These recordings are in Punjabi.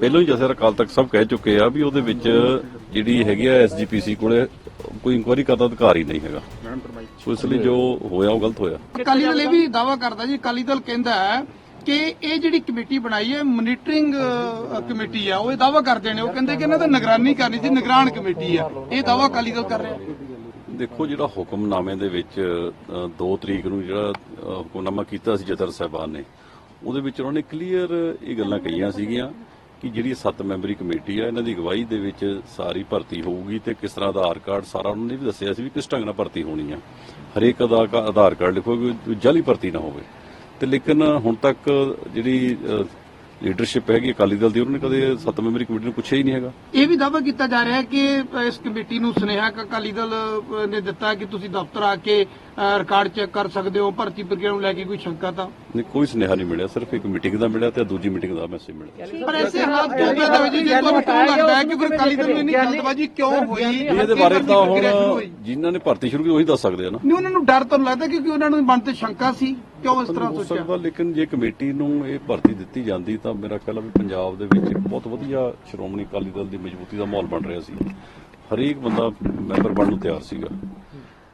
ਪਹਿਲਾਂ ਹੀ ਜਥੇਦਾਰ ਅਕਾਲ ਤੱਕ ਸਭ ਕਹਿ ਚੁੱਕੇ ਆ ਵੀ ਉਹਦੇ ਵਿੱਚ ਜਿਹੜੀ ਹੈਗੀ ਆ ਐਸਜੀਪੀਸੀ ਕੋਲੇ ਕੋਈ ਇਨਕੁਆਇਰੀ ਕਰਨ ਦਾ ਅਧਿਕਾਰ ਹੀ ਨਹੀਂ ਹੈਗਾ। ਸੋ ਇਸ ਲਈ ਜੋ ਹੋਇਆ ਉਹ ਗਲਤ ਹੋਇਆ। ਅਕਾਲੀ ਦਲ ਇਹ ਵੀ ਦਾਵਾ ਕਰਦਾ ਜੀ ਅਕਾਲੀ ਦਲ ਕਹਿੰਦਾ ਹੈ ਕਿ ਇਹ ਜਿਹੜੀ ਕਮੇਟੀ ਬਣਾਈ ਹੈ ਮੋਨੀਟਰਿੰਗ ਕਮੇਟੀ ਆ ਉਹ ਇਹ ਦਾਵਾ ਕਰਦੇ ਨੇ ਉਹ ਕਹਿੰਦੇ ਕਿ ਇਹਨਾਂ ਦਾ ਨਿਗਰਾਨੀ ਕਰਨੀ ਸੀ ਨਿਗਰਾਨ ਕਮੇਟੀ ਆ। ਇਹ ਦਾਵਾ ਅਕਾਲੀ ਦਲ ਕਰ ਰਿਹਾ। ਦੇਖੋ ਜਿਹੜਾ ਹੁਕਮਨਾਮੇ ਦੇ ਵਿੱਚ 2 ਤਰੀਕ ਨੂੰ ਜਿਹੜਾ ਹੁਕਮਨਾਮਾ ਕੀਤਾ ਸੀ ਜਥੇਦਾਰ ਸਾਹਿਬਾਨ ਨੇ ਉਹਦੇ ਵਿੱਚ ਉਹਨਾਂ ਨੇ ਕਲੀਅਰ ਇਹ ਗੱਲਾਂ ਕਹੀਆਂ ਸੀਗੀਆਂ ਕਿ ਜਿਹੜੀ 7 ਮੈਂਬਰੀ ਕਮੇਟੀ ਆ, ਇਹਨਾਂ ਦੀ ਅਗਵਾਈ ਦੇ ਵਿੱਚ ਸਾਰੀ ਭਰਤੀ ਹੋਊਗੀ ਤੇ ਕਿਸ ਤਰ੍ਹਾਂ ਆਧਾਰ ਕਾਰਡ ਸਾਰਾ ਉਹਨਾਂ ਨੇ ਵੀ ਦੱਸਿਆ ਸੀ ਵੀ ਕਿਸ ਢੰਗ ਨਾਲ ਭਰਤੀ ਹੋਣੀ ਆ। ਹਰੇਕ ਦਾ ਆਧਾਰ ਕਾਰਡ ਲਿਖੋਗੇ ਕੋਈ ਜਾਲੀ ਭਰਤੀ ਨਾ ਹੋਵੇ। ਤੇ ਲੇਕਿਨ ਹੁਣ ਤੱਕ ਜਿਹੜੀ ਲੀਡਰਸ਼ਿਪ ਹੈਗੀ ਅਕਾਲੀ ਦਲ ਦੀ ਉਹਨਾਂ ਨੇ ਕਦੇ 7 ਮੈਂਬਰੀ ਕਮੇਟੀ ਨੂੰ ਪੁੱਛਿਆ ਹੀ ਨਹੀਂ ਹੈਗਾ। ਇਹ ਵੀ ਦਾਵਾ ਕੀਤਾ ਜਾ ਰਿਹਾ ਹੈ ਕਿ ਇਸ ਕਮੇਟੀ ਨੂੰ ਸੁਨੇਹਾ ਅਕਾਲੀ ਦਲ ਨੇ ਦਿੱਤਾ ਕਿ ਤੁਸੀਂ ਦਫ਼ਤਰ ਆ ਕੇ ਰਿਕਾਰਡ ਚੈੱਕ ਕਰ ਸਕਦੇ ਹੋ ਭਰਤੀ ਪ੍ਰਕਿਰਿਆ ਨੂੰ ਲੈ ਕੇ ਕੋਈ ਸ਼ੰਕਾ ਤਾਂ? ਨਹੀਂ ਕੋਈ ਸੁਨੇਹਾ ਨਹੀਂ ਮਿਲਿਆ ਸਿਰਫ ਇੱਕ ਮੀਟਿੰਗ ਦਾ ਮਿਲਿਆ ਤੇ ਦੂਜੀ ਮੀਟਿੰਗ ਦਾ ਮੈਸੇਜ ਮਿਲਿਆ। ਪਰ ਐਸੇ ਹਾਲਾਤ ਕਿਉਂ ਪੈਦਾ ਹੋਏ ਜੀ ਜੇ ਤੁਹਾਨੂੰ ਕਿਉਂ ਲੱਗਦਾ ਹੈ ਕਿ ਫਿਰ ਅਕਾਲੀ ਦਲ ਨੂੰ ਇੰਨੀ ਜਲਦਬਾਜ਼ੀ ਕਿਉਂ ਹੋਈ? ਇਹਦੇ ਬਾਰੇ ਤਾਂ ਹੁਣ? ਜਿਨ੍ਹਾਂ ਨੇ ਭਰਤੀ ਸ਼ੁਰੂ ਕੀਤੀ ਉਹੀ ਦੱਸ ਸਕਦੇ ਆ ਨਾ। ਨਹੀਂ ਉਹਨਾਂ ਨੂੰ ਡਰ ਤੁਹਾਨੂੰ ਲੱਗਦਾ ਕਿਉਂਕਿ ਉਹਨਾਂ ਨੂੰ ਮਨ ਤੇ ਸ਼ੰਕਾ ਸੀ? ਕਿਉਂ ਇਸ ਤਰ੍ਹਾਂ ਹੋ ਸੋਚਿਆ? ਲੇਕਿਨ ਜੇ ਕਮੇਟੀ ਨੂੰ ਇਹ ਭਰਤੀ ਦਿੱਤੀ ਜਾਂਦੀ ਤਾਂ ਮੇਰਾ ਖਿਆਲ ਆ ਵੀ ਪੰਜਾਬ ਦੇ ਵਿੱਚ ਬਹੁਤ ਵਧੀਆ ਸ਼੍ਰੋਮਣੀ ਅਕਾਲੀ ਦਲ ਦੀ ਮਜ਼ਬੂਤੀ ਦਾ ਮਾਹੌਲ ਬਣ ਰਿਹਾ ਸੀ। ਹਰੇਕ ਬੰਦਾ ਮੈਂਬਰ ਬਣਨ ਨੂੰ ਤਿਆਰ ਸੀਗਾ।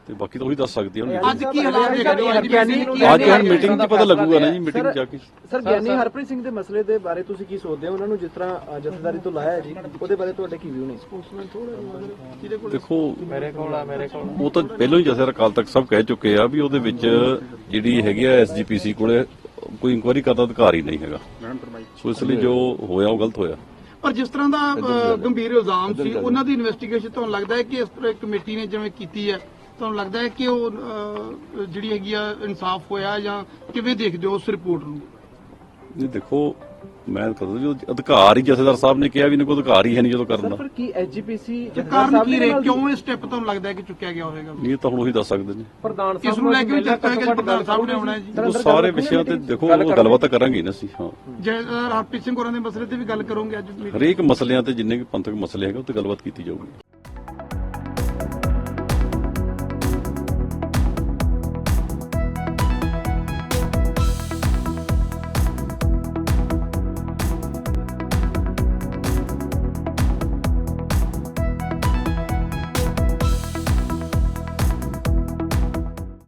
ਤੇ ਬਾਕੀ ਤਾਂ ਉਹੀ ਦੱਸ ਸਕਦੀ ਆ ਅੱਜ ਕੀ ਹਾਲਾਤ ਦੇਖ ਰਹੇ ਹੋ ਅੱਜ ਗਿਆਨੀ ਕੀ ਨੂੰ- ਅੱਜ ਹੁਣ ਮੀਟਿੰਗ 'ਚ ਪਤਾ ਲੱਗੂਗਾ ਨਾ ਜੀ ਮੀਟਿੰਗ ਜਾ ਕੇ। ਸਰ ਗਿਆਨੀ ਹਰਪ੍ਰੀਤ ਸਿੰਘ ਦੇ ਮਸਲੇ ਦੇ ਬਾਰੇ ਤੁਸੀਂ ਕੀ ਸੋਚਦੇ ਹੋ? ਉਹਨਾਂ ਨੂੰ ਜਿਸ ਤਰ੍ਹਾਂ ਜਥੇਦਾਰੀ ਤੋਂ ਲਾਇਆ ਹੈ ਜੀ ਉਹਦੇ ਬਾਰੇ ਤੁਹਾਡੇ ਕੀ ਵਿਊ ਨੇ? ਦੇਖੋ ਮੇਰੇ ਕੋਲ ਆ ਮੇਰੇ ਕੋਲ ਉਹ ਤਾਂ ਪਹਿਲਾਂ ਹੀ ਜਥੇਦਾਰ ਅਕਾਲ ਤੱਕ ਸਭ ਕਹਿ ਚੁੱਕੇ ਆ ਵੀ ਉਹਦੇ ਵਿੱਚ ਜਿਹੜੀ ਹੈਗੀ ਆ ਐਸਜੀਪੀਸੀ ਕੋਲੇ ਕੋਈ ਇਨਕੁਆਇਰੀ ਕਰਨ ਦਾ ਅਧਿਕਾਰ ਹੀ ਨਹੀਂ ਹੈਗਾ। ਸੋ ਇਸ ਲਈ ਜੋ ਹੋਇਆ ਉਹ ਗਲਤ ਹੋਇਆ। ਪਰ ਜਿਸ ਤਰ੍ਹਾਂ ਦਾ ਗੰਭੀਰ ਇਲਜ਼ਾਮ ਸੀ ਉਹਨਾਂ ਦੀ ਇਨਵੈਸਟੀਗੇਸ਼ਨ ਤੁਹਾਨੂੰ ਲੱਗਦਾ ਹੈ ਕਿ ਇਸ ਤਰ੍ਹਾਂ ਇੱਕ ਕਮੇਟੀ ਨੇ ਜਿਵੇਂ ਕੀਤੀ ਹੈ। ਤੁਹਾਨੂੰ ਲੱਗਦਾ ਹੈ ਕਿ ਉਹ ਜਿਹੜੀ ਹੈਗੀ ਆ ਇਨਸਾਫ ਹੋਇਆ ਜਾਂ ਕਿਵੇਂ ਦੇਖਦੇ ਹੋ ਉਸ ਰਿਪੋਰਟ ਨੂੰ? ਨਹੀਂ ਦੇਖੋ ਮੈਂ ਵੀ ਉਹ ਅਧਿਕਾਰ ਹੀ ਜਥੇਦਾਰ ਸਾਹਿਬ ਨੇ ਕਿਹਾ ਵੀ ਇਹਨਾਂ ਕੋਲ ਅਧਿਕਾਰ ਹੀ ਹੈ ਨਹੀਂ ਜਦੋਂ ਕਰਨ। ਦਾ ਫਿਰ ਕੀ ਐਸਜੀਪੀਸੀ ਤੇ ਕਾਰਨ ਕੀ ਰਹੇ? ਕਿਉਂ ਇਹ ਸਟੈਪ ਤੁਹਾਨੂੰ ਲੱਗਦਾ ਹੈ ਕਿ ਚੁੱਕਿਆ ਗਿਆ ਹੋਵੇਗਾ? ਇਹ ਤਾਂ ਹੁਣ ਉਹੀ ਦੱਸ ਸਕਦੇ ਨੇ। ਪ੍ਰਧਾਨ ਇਸ ਨੂੰ ਲੈ ਕੇ ਵੀ ਚਰਚਾ ਹੈ ਕਿ ਪ੍ਰਧਾਨ ਸਾਹਿਬ ਨੇ ਆਉਣਾ ਹੈ ਜੀ? ਉਹ ਸਾਰੇ ਵਿਸ਼ਿਆਂ ਤੇ ਦੇਖੋ ਉਹ ਗੱਲਬਾਤ ਤਾਂ ਕਰਾਂਗੇ ਹੀ ਨਾ ਅਸੀਂ ਹਾਂ। ਜੈ ਹਰਪ੍ਰੀਤ ਸਿੰਘ ਹੋਰਾਂ ਦੇ ਮਸਲੇ ਤੇ ਵੀ ਗੱਲ ਕਰੋਗੇ ਅੱਜ? ਹਰੇਕ ਮਸਲਿਆਂ ਤੇ ਜਿੰਨੇ ਵੀ ਪੰਥਕ ਮਸਲੇ ਹੈਗੇ ਉਹ ਤੇ ਗੱਲਬਾਤ ਕੀਤੀ ਜਾਊਗੀ।